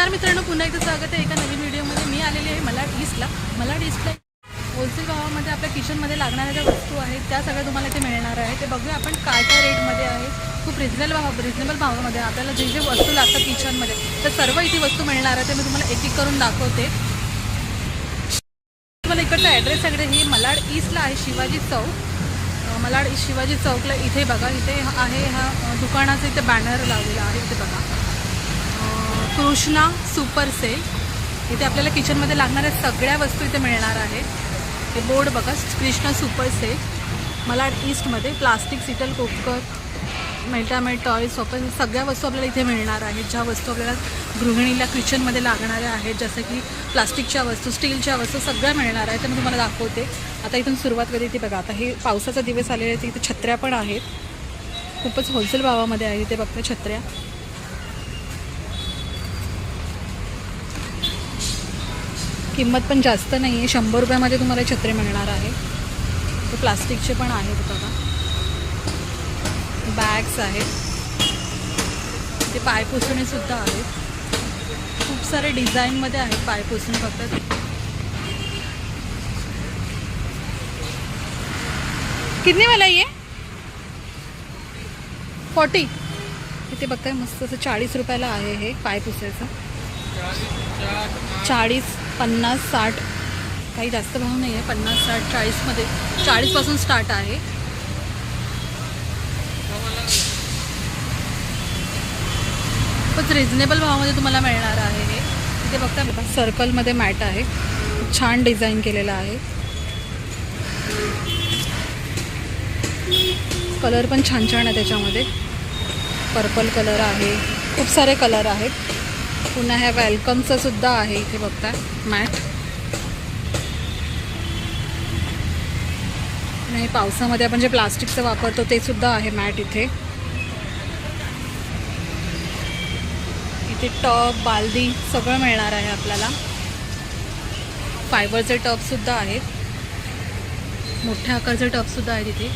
तर मित्रांनो पुन्हा एकदा स्वागत आहे एका नवीन व्हिडिओमध्ये. मी आलेली आहे मलाड ईस्टला. मलाड ईस्टला होलसेल भावामध्ये आपल्या किचनमध्ये लागणाऱ्या ज्या वस्तू आहेत त्या सगळ्या तुम्हाला इथे मिळणार आहे. ते बघूया आपण काय काय रेटमध्ये आहे. खूप रिजनेबल भाव रिजनेबल भावामध्ये आपल्याला जे जे वस्तू लागतात किचनमध्ये तर सर्व इथे वस्तू मिळणार आहे. ते मी तुम्हाला एक एक करून दाखवते. तुम्हाला इकडचा ॲड्रेस सगळे हे मलाड ईस्टला आहे शिवाजी चौक. मलाड शिवाजी चौकला इथे बघा. इथे आहे हा दुकानाचं इथे बॅनर लावलेला आहे. इथे बघा. Krishna super sale. इथे आपल्याला किचनमध्ये लागणाऱ्या सगळ्या वस्तू इथे मिळणार आहेत. हे बोर्ड बघा कृष्णा सुपर सेल. मला ईस्टमध्ये प्लास्टिक सिटल कुकर मेल्टामेट टॉयज सोफा सगळ्या वस्तू आपल्याला इथे मिळणार आहेत. ज्या वस्तू आपल्याला गृहिणीला किचनमध्ये लागणाऱ्या आहेत जसं की प्लास्टिकच्या वस्तू स्टीलच्या वस्तू सगळ्या मिळणार आहेत. तर मी तुम्हाला दाखवते. आता इथून सुरुवात करते ती बघा. आता हे पावसाचा दिवस आलेले आहेत इथे छत्र्या पण आहेत. खूपच होलसेल भावामध्ये आहे इथे बघता छत्र्या. किंमत पण जास्त नाही आहे. शंभर रुपयामध्ये तुम्हाला छत्री मिळणार आहे. ते प्लास्टिकचे पण आहेत बघा. बॅग्स आहेत. ते पायपुसणीसुद्धा आहेत. खूप सारे डिझाईनमध्ये आहेत पायपुसणी फक्त. कितने वाला ये? फॉर्टी इथे बघताय मस्त असं चाळीस रुपयाला आहे हे पाय पुसायचं. चाळीस पन्नास साठ काही जास्त भाव नाही आहे पन्नास साठ चाळीसमध्ये चाळीसपासून स्टार्ट आहे. खूपच रिझनेबल भावामध्ये तुम्हाला मिळणार आहे हे. इथे बघता बघा सर्कलमध्ये मॅट आहे. छान डिझाईन केलेलं आहे. कलर पण छान छान आहे त्याच्यामध्ये. पर्पल कलर आहे. खूप सारे कलर आहेत. पुन्हा ह्या वेलकमचं सुद्धा आहे इथे बघता मॅट आणि पावसामध्ये आपण जे प्लास्टिकचं वापरतो ते सुद्धा आहे मॅट इथे. इथे टब बालदी सगळं मिळणार आहे आपल्याला. फायबरचे टबसुद्धा आहेत. मोठ्या आकारचे टबसुद्धा आहेत इथे.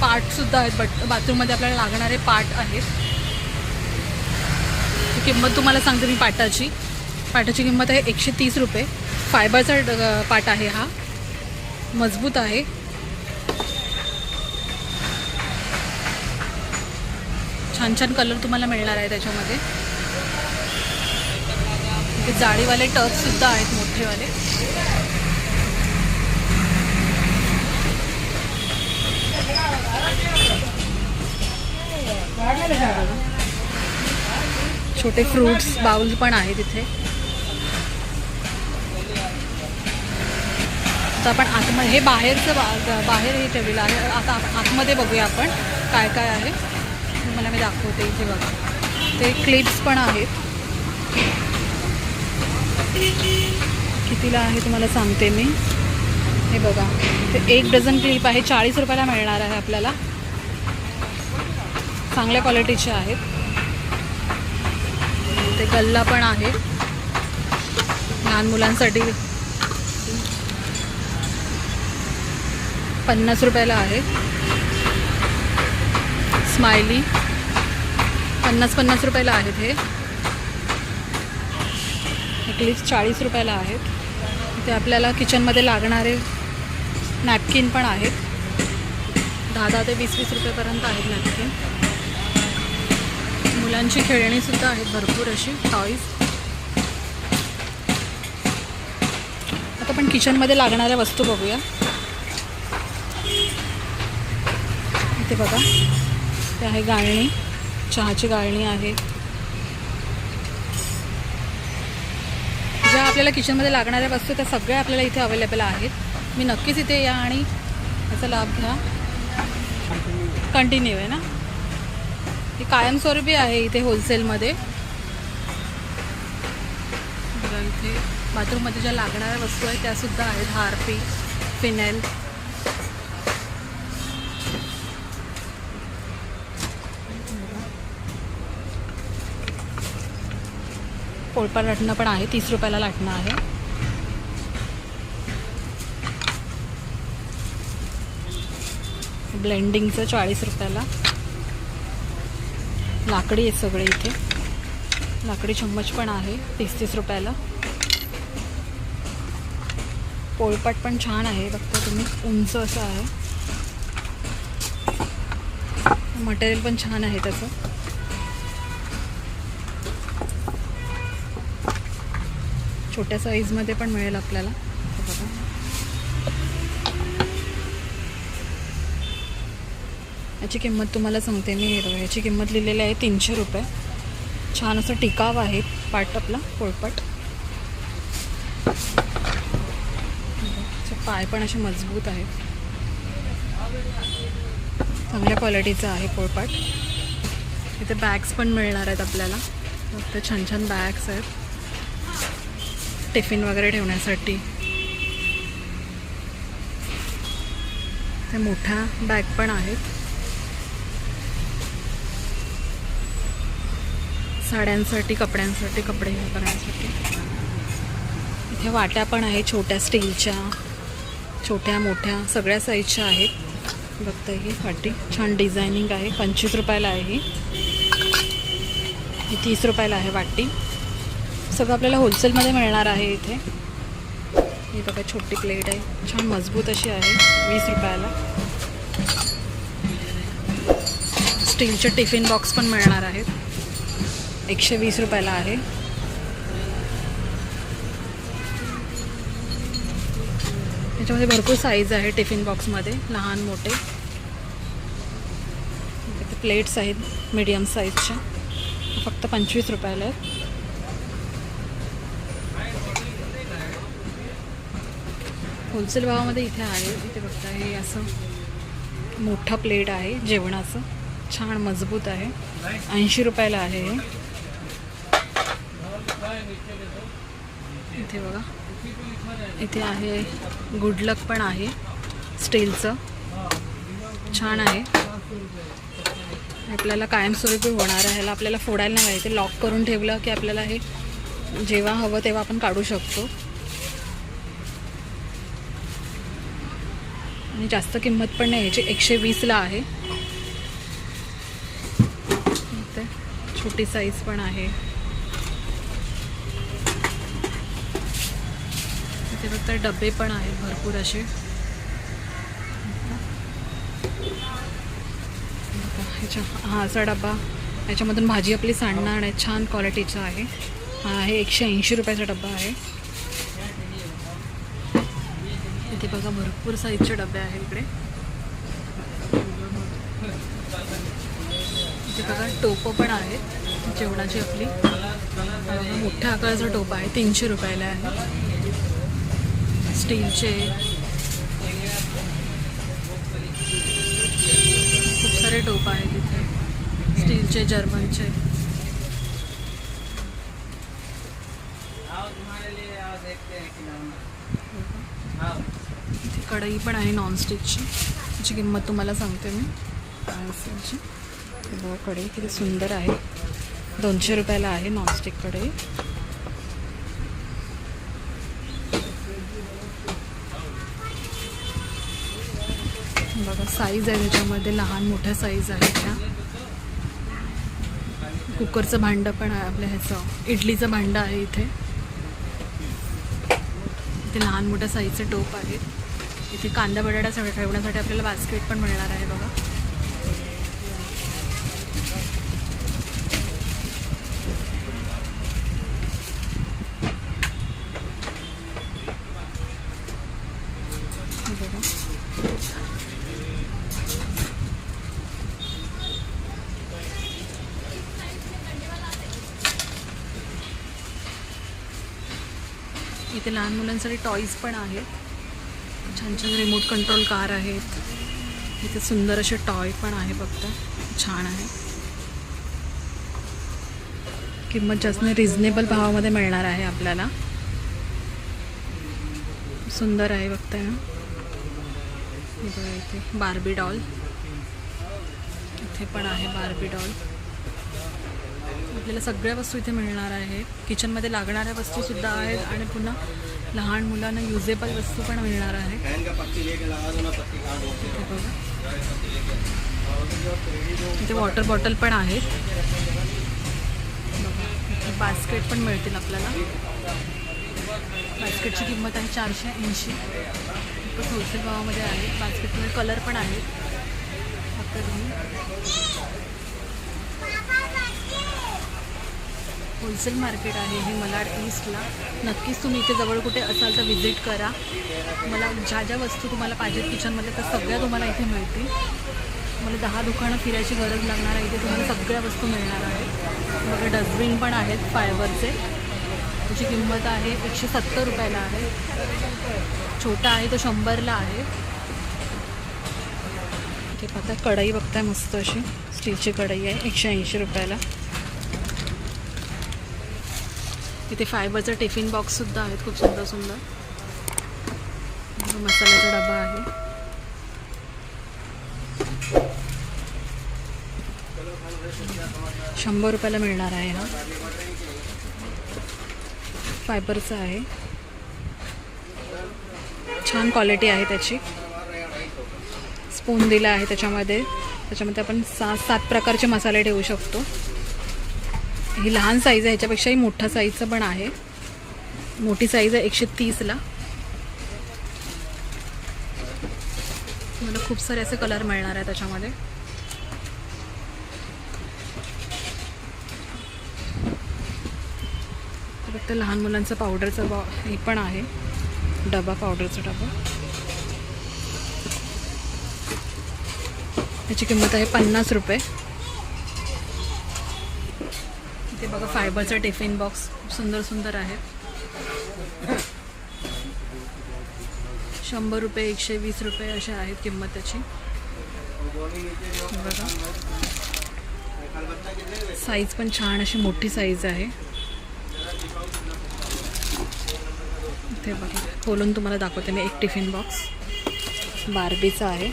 पार्टसुद्धा आहेत बट बाथरूममध्ये आपल्याला लागणारे पार्ट आहेत. किंमत तुम्हाला सांगते मी पाटाची. पाटाची किंमत आहे एकशे तीस रुपये. फायबरचा ड- पाट आहे हा. मजबूत आहे. छान छान कलर तुम्हाला मिळणार आहे त्याच्यामध्ये. जाळीवाले टबसुद्धा आहेत मोठेवाले. छोटे फ्रूट्स बाउल पण आहेत इथे. तर आपण आतमध्ये हे बाहेरचं बा बाहेर हे ठेवलेलं आहे. आता आतमध्ये बघूया आपण काय काय आहे. मला मी दाखवते इथे बघा. ते क्लिप्स पण आहेत. कितीला आहे तुम्हाला सांगते मी. हे बघा. ते एक डझन क्लिप आहे. चाळीस रुपयाला मिळणार आहे आपल्याला. चांगल्या क्वालिटीचे आहेत. ते गल्ला पण आहे. लहान मुलांसाठी पन्नास रुपयाला आहे. स्माइली. पन्नास पन्नास रुपयाला आहेत हे. हे चाळीस रुपयाला आहेत. ते आपल्याला किचनमध्ये लागणारे नॅपकिन पण आहेत. दहा दहा ते वीस वीस रुपयेपर्यंत आहेत नॅपकिन. मुलांची खेळणीसुद्धा आहेत भरपूर अशी टॉईज आता आपण किचनमध्ये लागणाऱ्या वस्तू बघूया. इथे बघा. ते आहे गाळणी चहाची गाळणी आहे. ज्या आपल्याला किचनमध्ये लागणाऱ्या वस्तू त्या सगळ्या आपल्याला इथे अवेलेबल आहेत. मी नक्कीच इथे या आणि याचा लाभ घ्या. कंटिन्यू आहे ना? कायमस्वरूपी आहे इथे होलसेलमध्ये. इथे बाथरूममध्ये ज्या लागणाऱ्या वस्तू आहेत त्यासुद्धा आहेत. हारपी फिनेल. पोळपाट लाटणं पण आहे तीस रुपयाला लाटणं आहे. ब्लेंडिंगचं चाळीस रुपयाला. लाकडी आहे सगळे इथे. लाकडी चम्मच पण आहे तीस तीस रुपयाला. पोळपाट पण छान आहे बघता तुम्ही उंच असं आहे. मटेरियल पण छान आहे त्याचं. छोट्या साईजमध्ये पण मिळेल आपल्याला. बघा. याची किंमत तुम्हाला सांगते मी. हिरो याची किंमत लिहिलेली आहे तीनशे रुपये. छान असं टिकाव आहे पाट आपला पोळपाट पाय पण असे मजबूत आहेत. चांगल्या क्वालिटीचा आहे पोळपाट. इथे बॅग्स पण मिळणार आहेत आपल्याला. फक्त छान छान बॅग्स आहेत. टिफिन वगैरे ठेवण्यासाठी. ते मोठ्या बॅग पण आहेत साड्यांसाठी कपड्यांसाठी कपडे हे करण्यासाठी. इथे वाट्या पण आहे छोट्या स्टीलच्या छोट्या मोठ्या सगळ्या साईजच्या आहेत. बघता ही वाटी. छान डिझायनिंग आहे. पंचवीस रुपयाला आहे ही. ही तीस रुपयाला आहे वाटी. सगळं आपल्याला होलसेलमध्ये मिळणार आहे इथे. ही बघा छोटी प्लेट आहे. छान मजबूत अशी आहे. वीस रुपयाला. स्टीलचे टिफिन बॉक्स पण मिळणार आहेत. एकशे वीस रुपयाला आहे. त्याच्यामध्ये भरपूर साईज आहे टिफिन बॉक्समध्ये लहान मोठे. इथे प्लेट्स आहेत मीडियम साईजच्या फक्त पंचवीस रुपयाला आहेत. होलसेल भावामध्ये इथे आहे इथे बघता हे असं मोठा प्लेट आहे जेवणाचं. छान मजबूत आहे. ऐंशी रुपयाला आहे हे. इथे बघा. इथे आहे गुडलक पण आहे. स्टीलचं छान आहे. आपल्याला कायमस्वरूपी होणार आहे. ह्याला आपल्याला फोडायला नाही पाहिजे लॉक करून ठेवलं की आपल्याला हे जेव्हा हवं तेव्हा आपण काढू शकतो. आणि जास्त किंमत पण नाही. याची एकशे वीसला आहे. छोटी साईज पण आहे. तर डबे पण आहेत भरपूर असे. ह्याच्या हा असा डबा याच्यामधून भाजी आपली सांडणार आहे छान क्वालिटीचा आहे. हा आहे एकशे ऐंशी रुपयाचा डबा आहे. इथे बघा भरपूर साईजचे डबे आहेत इकडे. इथे बघा टोपं पण आहेत जेवणाची आपली. मोठ्या आकाराचा टोपा आहे तीनशे रुपयाला आहे. स्टीलचे. खूप सारे टोप आहेत तिथे स्टीलचे जर्मनचे. इथे कढई पण आहे नॉनस्टिकची त्याची किंमत तुम्हाला सांगते मी. काय बघा कढई किती सुंदर आहे. दोनशे रुपयाला आहे नॉनस्टिक कढई. साईज आहे त्याच्यामध्ये लहान मोठ्या साईज आहेत त्या. कुकरचं भांडं पण आहे आपल्या ह्याचं. इडलीचं भांडं आहे इथे. इथे लहान मोठ्या साईजचे टोप आहेत. इथे कांदा बटाटा सगळं ठेवण्यासाठी आपल्याला बास्केट पण मिळणार आहे बघा हे बघा इथे लहान मुलांसाठी टॉईज पण आहेत. छान छान रिमोट कंट्रोल कार आहेत. इथे सुंदर असे टॉय पण आहे बघता छान आहे. किंमत जास्त रिझनेबल भावामध्ये मिळणार आहे आपल्याला. सुंदर आहे बघताय ना बघा इथे बार्बी डॉल इथे पण आहे बार्बी डॉल आपल्याला सगळ्या वस्तू इथे मिळणार आहे. किचनमध्ये लागणाऱ्या वस्तूसुद्धा आहेत आणि पुन्हा लहान मुलांना युजेबल वस्तू पण मिळणार आहे. बघा. इथे वॉटर बॉटल पण आहेत. बास्केट पण मिळतील आपल्याला. बास्केटची किंमत आहे चारशे ऐंशी. खूपच होलसेल भावामध्ये आहे. बास्केटमध्ये कलर पण आहेत. फक्त होलसेल मार्केट आहे हे मलाड ईस्टला नक्कीच तुम्ही इथे जवळ कुठे असाल तर व्हिजिट करा. मला ज्या ज्या वस्तू तुम्हाला पाहिजेत किचनमध्ये त्या सगळ्या तुम्हाला इथे मिळतील. मला दहा दुकानं फिरायची गरज लागणार आहे इथे तुम्हाला सगळ्या वस्तू मिळणार आहेत. बघा डस्टबिन पण आहेत फायबरचे. त्याची किंमत आहे एकशे सत्तर रुपयाला आहे. छोटा आहे तो शंभरला आहे. इथे पाहता कढई बघताय मस्त अशी. स्टीलची कढई आहे एकशे ऐंशी रुपयाला. तिथे फायबरचा टिफिन बॉक्ससुद्धा आहेत खूप सुंदर सुंदर. मसाल्याचा डबा आहे. शंभर रुपयाला मिळणार आहे हा फायबरचा आहे. छान क्वालिटी आहे त्याची. स्पून दिला आहे त्याच्यामध्ये. त्याच्यामध्ये आपण सात सात प्रकारचे मसाले ठेवू शकतो. ही लहान साईज आहे ह्याच्यापेक्षाही मोठा साईजचं पण आहे. मोठी साईज आहे एकशे तीसला मला खूप सारे असे कलर मिळणार आहे त्याच्यामध्ये. फक्त लहान मुलांचं पावडरचं बॉ हे पण आहे. डबा पावडरचा डबा. त्याची किंमत आहे पन्नास रुपये. बघा फायबरचा टिफिन बॉक्स खूप सुंदर सुंदर आहे. शंभर रुपये एकशे वीस रुपये असे आहेत किंमत त्याची बघा. साईज पण छान अशी मोठी साईज आहे. इथे बघा खोलून तुम्हाला दाखवते मी एक टिफिन बॉक्स बार्बीचा आहे.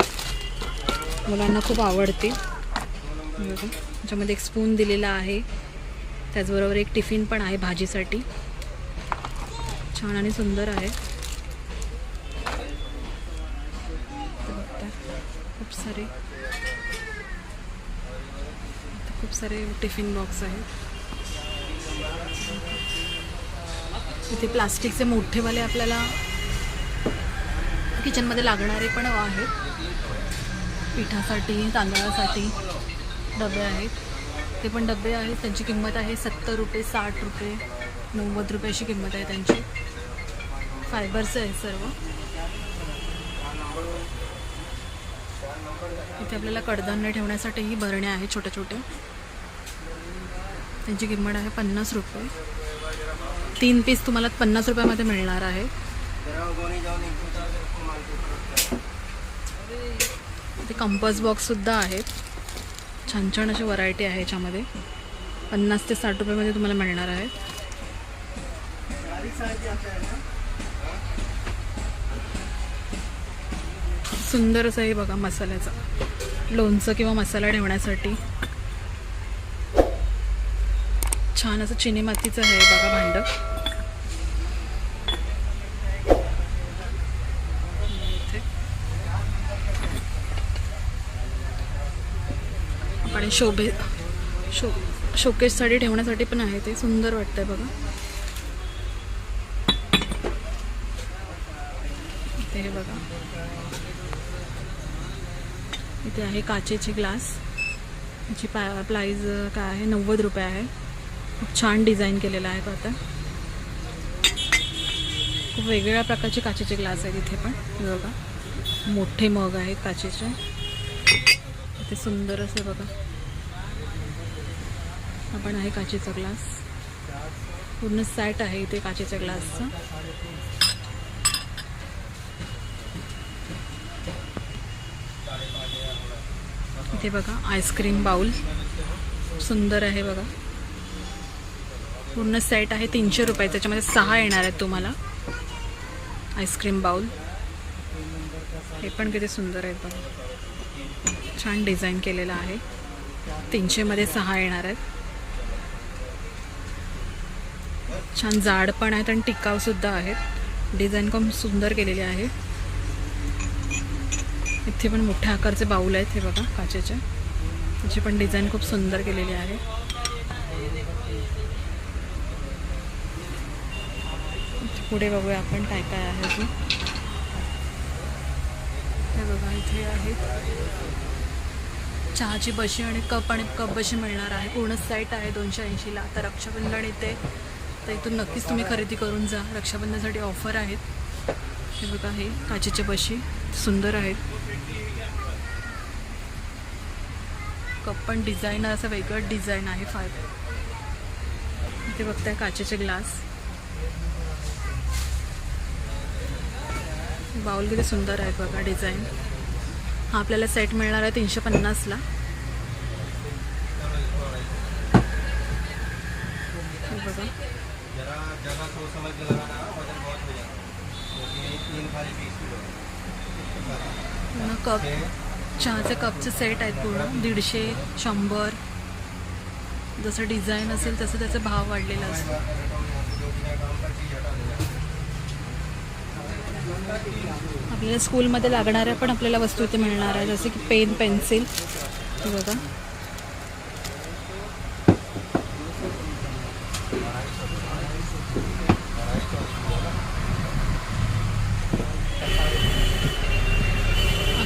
मुलांना खूप आवडते. बघा त्याच्यामध्ये एक स्पून दिलेला आहे. त्याचबरोबर एक टिफिन पण आहे भाजीसाठी. छान आणि सुंदर आहे. खूप सारे खूप सारे टिफिन बॉक्स आहेत. इथे प्लास्टिकचे मोठेवाले आपल्याला किचनमध्ये लागणारे पण आहेत. पिठासाठी तांदळासाठी डबे आहेत. ते पण डबे आहेत. त्यांची किंमत आहे सत्तर रुपये साठ रुपये नव्वद रुपये अशी किंमत आहे त्यांची. फायबरचं आहे सर्व. इथे आपल्याला कडधान्य ठेवण्यासाठीही भरण्या आहेत छोट्या छोट्या. त्यांची किंमत आहे पन्नास रुपये. तीन पीस तुम्हाला पन्नास रुपयामध्ये मिळणार आहे. ते कंपस बॉक्ससुद्धा आहेत. छान छान अशी व्हरायटी आहे याच्यामध्ये. पन्नास ते साठ रुपयामध्ये तुम्हाला मिळणार आहे. सुंदर असं हे बघा मसाल्याचं. लोणचं किंवा मसाला ठेवण्यासाठी. छान असं चिनी मातीचं आहे बघा भांडं. शोभे शो शोकेससाठी ठेवण्यासाठी पण आहे ते. सुंदर वाटतंय बघा. इथे हे बघा. इथे आहे काचेची ग्लास याची पा प्राईज काय आहे? नव्वद रुपये आहे. खूप छान डिझाईन केलेलं आहे तो आता. खूप वेगवेगळ्या प्रकारचे काचेचे ग्लास आहेत इथे पण. हे बघा. मोठे मग आहेत काचेचे. ते सुंदर असे बघा. आपण आहे काचेचा ग्लास. पूर्ण सॅट आहे इथे काचेच्या ग्लासचा. इथे बघा आईस्क्रीम बाउल सुंदर आहे बघा. पूर्ण सेट आहे तीनशे रुपये. त्याच्यामध्ये सहा येणार आहेत तुम्हाला. आईस्क्रीम बाउल हे पण किती सुंदर आहेत बघा. छान डिझाईन केलेलं आहे. तीनशेमध्ये सहा येणार आहेत. छान जाड पण आहेत आणि टिकावसुद्धा आहेत. डिझाईन खूप सुंदर केलेली आहे. इथे पण मोठ्या आकारचे बाऊल आहेत हे बघा काचेचे. त्याची पण डिझाईन खूप सुंदर केलेली आहे. पुढे बघूया आपण काय काय आहे अजून. हे बघा इथे आहे. चहाची बशी आणि कप आणि कप बशी मिळणार आहे. पूर्ण सेट आहे दोनशे ऐंशीला. तर रक्षाबंधन इथे तर इथून नक्कीच तुम्ही खरेदी करून जा. रक्षाबंधनासाठी ऑफर आहेत. हे बघा हे काचेच्या बशी सुंदर आहेत. कप पण डिझाईन असं वेगळं डिझाईन आहे फार. इथे बघताय काचेचे ग्लास बाउल किती सुंदर आहे बघा डिझाईन हा आपल्याला सेट मिळणार आहे तीनशे पन्नासला बघा. जरा जगह सोच समझ के लगाना वजन बहुत हो जाता. है तीन थाली बीस किलो. कप. चहाचे कपचे सेट आहेत पूर्ण. दीडशे शंभर. जसं डिझाईन असेल तसं त्याचा भाव वाढलेला असतो. आपल्याला स्कूलमध्ये लागणाऱ्या पण आपल्याला वस्तू इथे मिळणार आहे जसे की पेन पेन्सिल बघा.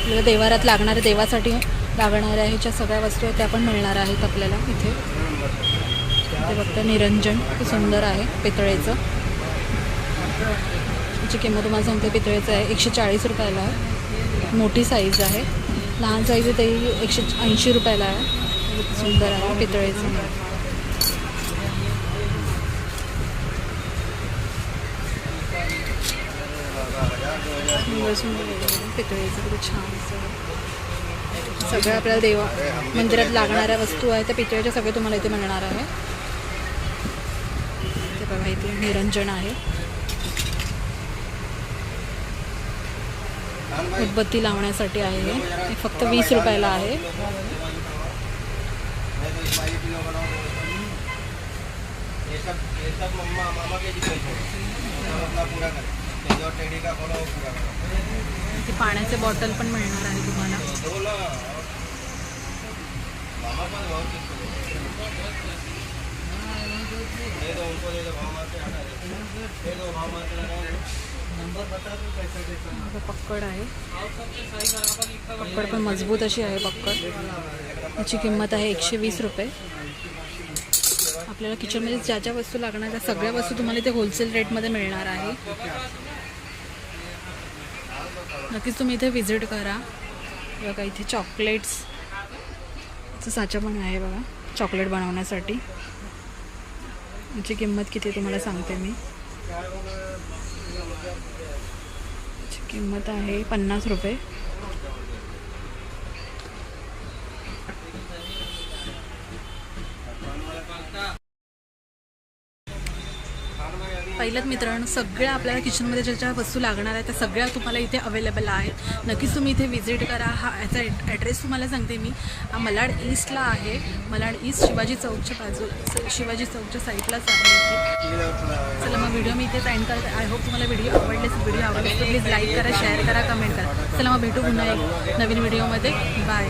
आपल्याला देवारात लागणाऱ्या देवासाठी लागणाऱ्या ह्याच्या सगळ्या वस्तू आहेत त्या पण मिळणार आहेत आपल्याला इथे. ते फक्त निरंजन खूप सुंदर आहे पितळेचं. याची किंमत तुम्हाला सांगते पितळेचं आहे. एकशे चाळीस रुपयाला आहे. मोठी साईज आहे. लहान साईज ते एकशे ऐंशी रुपयाला आहे. सुंदर आहे पितळेचं. सुंदर सुंदर. पितळेचं किती छान असं सगळं. आपल्याला देवा मंदिरात लागणाऱ्या वस्तू आहेत त्या पितळेच्या सगळे तुम्हाला इथे मिळणार आहे. ते बघा इथे निरंजन आहे. उदबत्ती लावण्यासाठी आहे हे. फक्त वीस रुपयाला आहे. पूरा इथे पाण्याचे बॉटल पण मिळणार आहे तुम्हाला. पक्कड आहे. पक्कड पण मजबूत अशी आहे पक्कड. याची किंमत आहे एकशे वीस रुपये. आपल्याला किचनमध्ये ज्या ज्या वस्तू लागणार त्या सगळ्या वस्तू तुम्हाला इथे होलसेल रेटमध्ये मिळणार आहे. नक्कीच तुम्ही इथे व्हिजिट करा. बघा इथे चॉकलेट्स साचा पण आहे बघा चॉकलेट बनवण्यासाठी. याची किंमत किती तुम्हाला सांगते मी. याची किंमत आहे पन्नास रुपये. पाहिलं मित्रांनो सगळ्या आपल्याला किचनमध्ये ज्या ज्या वस्तू लागणार आहेत त्या सगळ्या तुम्हाला इथे अवेलेबल आहेत. नक्कीच तुम्ही इथे व्हिजिट करा. हा याचा ॲड्रेस तुम्हाला सांगते मी. हा मलाड ईस्टला आहे. मलाड ईस्ट शिवाजी चौकच्या बाजू शिवाजी चौकच्या साईडलाच आहे चला मग व्हिडिओ मी इथे एंड करते आय होप तुम्हाला व्हिडिओ आवडलेस व्हिडिओ आवडले तर प्लीज लाईक करा शेअर करा कमेंट करा. चला मग भेटू पुन्हा एक नवीन व्हिडिओमध्ये बाय